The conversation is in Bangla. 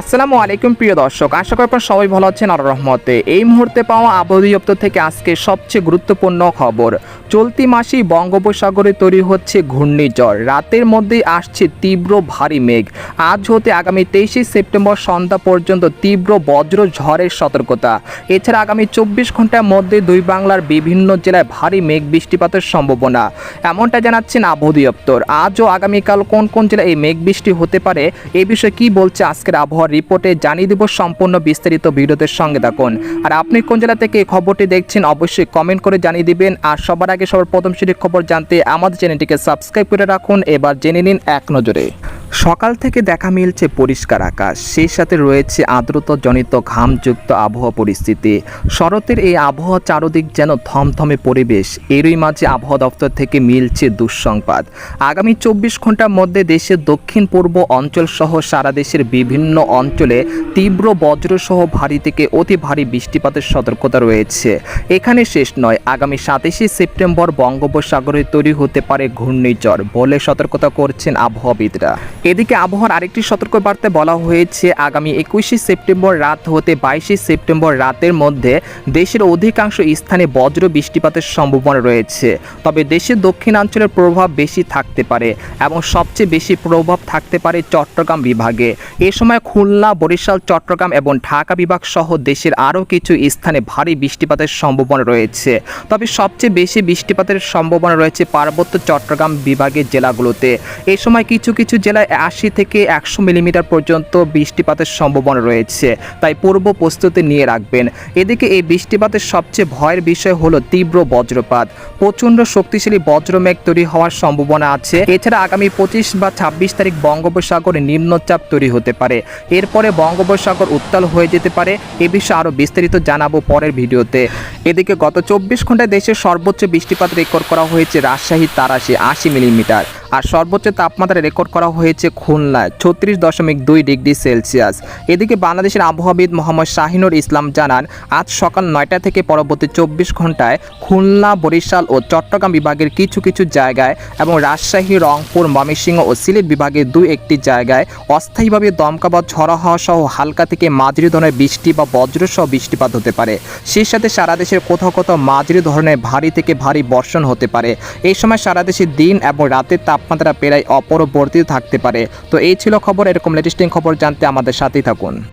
আসসালামু আলাইকুম প্রিয় দর্শক, আশা করি আপনারা সবাই ভালো আছেন আর রহমতে। এই মুহূর্তে পাওয়া আবহাওয়া দপ্তর থেকে আজকে সবচেয়ে গুরুত্বপূর্ণ খবর। চলতি মাসেই বঙ্গোপসাগরে তৈরি হচ্ছে ঘূর্ণিঝড়। রাতের মধ্যেই আসছে তীব্র ভারী মেঘ। আজ হতে আগামী তেইশে সেপ্টেম্বর সন্ধ্যা পর্যন্ত তীব্র বজ্র ঝড়ের সতর্কতা। এছাড়া আগামী চব্বিশ ঘণ্টার মধ্যে দুই বাংলার বিভিন্ন জেলায় ভারী মেঘ বৃষ্টিপাতের সম্ভাবনা। এমনটা জানাচ্ছেন আবহাওয়া দপ্তর আজ ও আগামীকাল কোন কোন জেলায় এই মেঘ বৃষ্টি হতে পারে, এ বিষয়ে কি বলছে আজকের আবহাওয়ার রিপোর্টে জানিয়ে দিব সম্পূর্ণ বিস্তারিত ভিডিওতে সঙ্গে থাকুন। আর আপনি কোন জেলা থেকে এই খবরটি দেখছেন, অবশ্যই কমেন্ট করে জানিয়ে দিবেন। আর সবার আগে সবার প্রথম সেটির খবর জানতে আমাদের চ্যানেলটিকে সাবস্ক্রাইব করে রাখুন। এবার জেনে নিন এক নজরে। সকাল থেকে দেখা মিলছে পরিষ্কার আকাশ। সেই সাথে রয়েছে আর্দ্রতাজনিত ঘামযুক্ত আবহাওয়া পরিস্থিতি। শরতের এই আবহাওয়া চারদিক যেন থমথমে পরিবেশ। এরই মাঝে আবহাওয়া দপ্তর থেকে মিলছে দুঃসংবাদ। আগামী চব্বিশ ঘণ্টার মধ্যে দেশের দক্ষিণ পূর্ব অঞ্চল সহ সারা দেশের বিভিন্ন অঞ্চলে তীব্র বজ্রসহ ভারী থেকে অতি ভারী বৃষ্টিপাতের সতর্কতা রয়েছে। এখানে শেষ নয়, আগামী সাতাশে সেপ্টেম্বর বঙ্গোপসাগরে তৈরি হতে পারে ঘূর্ণিঝড় বলে সতর্কতা করছেন আবহাওয়াবিদরা। এদিকে আবহাওয়ার আরেকটি সতর্কবার্তায় বলা হয়েছে, আগামী একুশে সেপ্টেম্বর রাত হতে বাইশে সেপ্টেম্বর রাতের মধ্যে দেশের অধিকাংশ স্থানে বজ্র বৃষ্টিপাতের সম্ভাবনা রয়েছে। তবে দেশের দক্ষিণাঞ্চলের প্রভাব বেশি থাকতে পারে এবং সবচেয়ে বেশি প্রভাব থাকতে পারে চট্টগ্রাম বিভাগে। এ সময় খুলনা, বরিশাল, চট্টগ্রাম এবং ঢাকা বিভাগ সহ দেশের আরও কিছু স্থানে ভারী বৃষ্টিপাতের সম্ভাবনা রয়েছে। তবে সবচেয়ে বেশি বৃষ্টিপাতের সম্ভাবনা রয়েছে পার্বত্য চট্টগ্রাম বিভাগের জেলাগুলোতে। এ সময় কিছু কিছু জেলায় আশি থেকে একশো মিলিমিটার পর্যন্ত বৃষ্টিপাতের সম্ভাবনা রয়েছে। তাই পূর্ব প্রস্তুতি নিয়ে রাখবেন। এদিকে এই বৃষ্টিপাতের সবচেয়ে ভয়ের বিষয় হলো তীব্র বজ্রপাত। প্রচণ্ড শক্তিশালী বজ্রমেঘ তৈরি হওয়ার সম্ভাবনা আছে। এছাড়া আগামী পঁচিশ বা ছাব্বিশ তারিখ বঙ্গোপসাগরে নিম্নচাপ তৈরি হতে পারে। এরপরে বঙ্গোপসাগর উত্তাল হয়ে যেতে পারে। এ বিষয়ে আরও বিস্তারিত জানাব পরের ভিডিওতে। এদিকে গত চব্বিশ ঘন্টায় দেশের সর্বোচ্চ বৃষ্টিপাত রেকর্ড করা হয়েছে রাজশাহী, তারাশি, আশি মিলিমিটার। আর সর্বোচ্চ তাপমাত্রা রেকর্ড করা হয়েছে খুলনায়, ছত্রিশ দশমিক দুই ডিগ্রি সেলসিয়াস। এদিকে বাংলাদেশের আবহাওয়াবিদ মোহাম্মদ শাহিনুর ইসলাম জানান, আজ সকাল নয়টা থেকে পরবর্তী চব্বিশ ঘন্টায় খুলনা, বরিশাল ও চট্টগ্রাম বিভাগের কিছু কিছু জায়গায় এবং রাজশাহী, রংপুর, ময়মনসিংহ ও সিলেট বিভাগের দুই একটি জায়গায় অস্থায়ীভাবে দমকা বা ঝড়ো হওয়া সহ হালকা থেকে মাঝারি ধরনের বৃষ্টি বা বজ্রসহ বৃষ্টিপাত হতে পারে। সেই সাথে সারা দেশের কোথাও কোথাও মাঝারি ধরনের ভারী থেকে ভারী বর্ষণ হতে পারে। এই সময় সারা দেশে দিন এবং রাতের তাপমাত্রা প্রায় অপরবর্তী থাকতে পারে। তো এই ছিল খবর। এরকম লেটেস্টিং খবর জানতে আমাদের সাথেই থাকুন।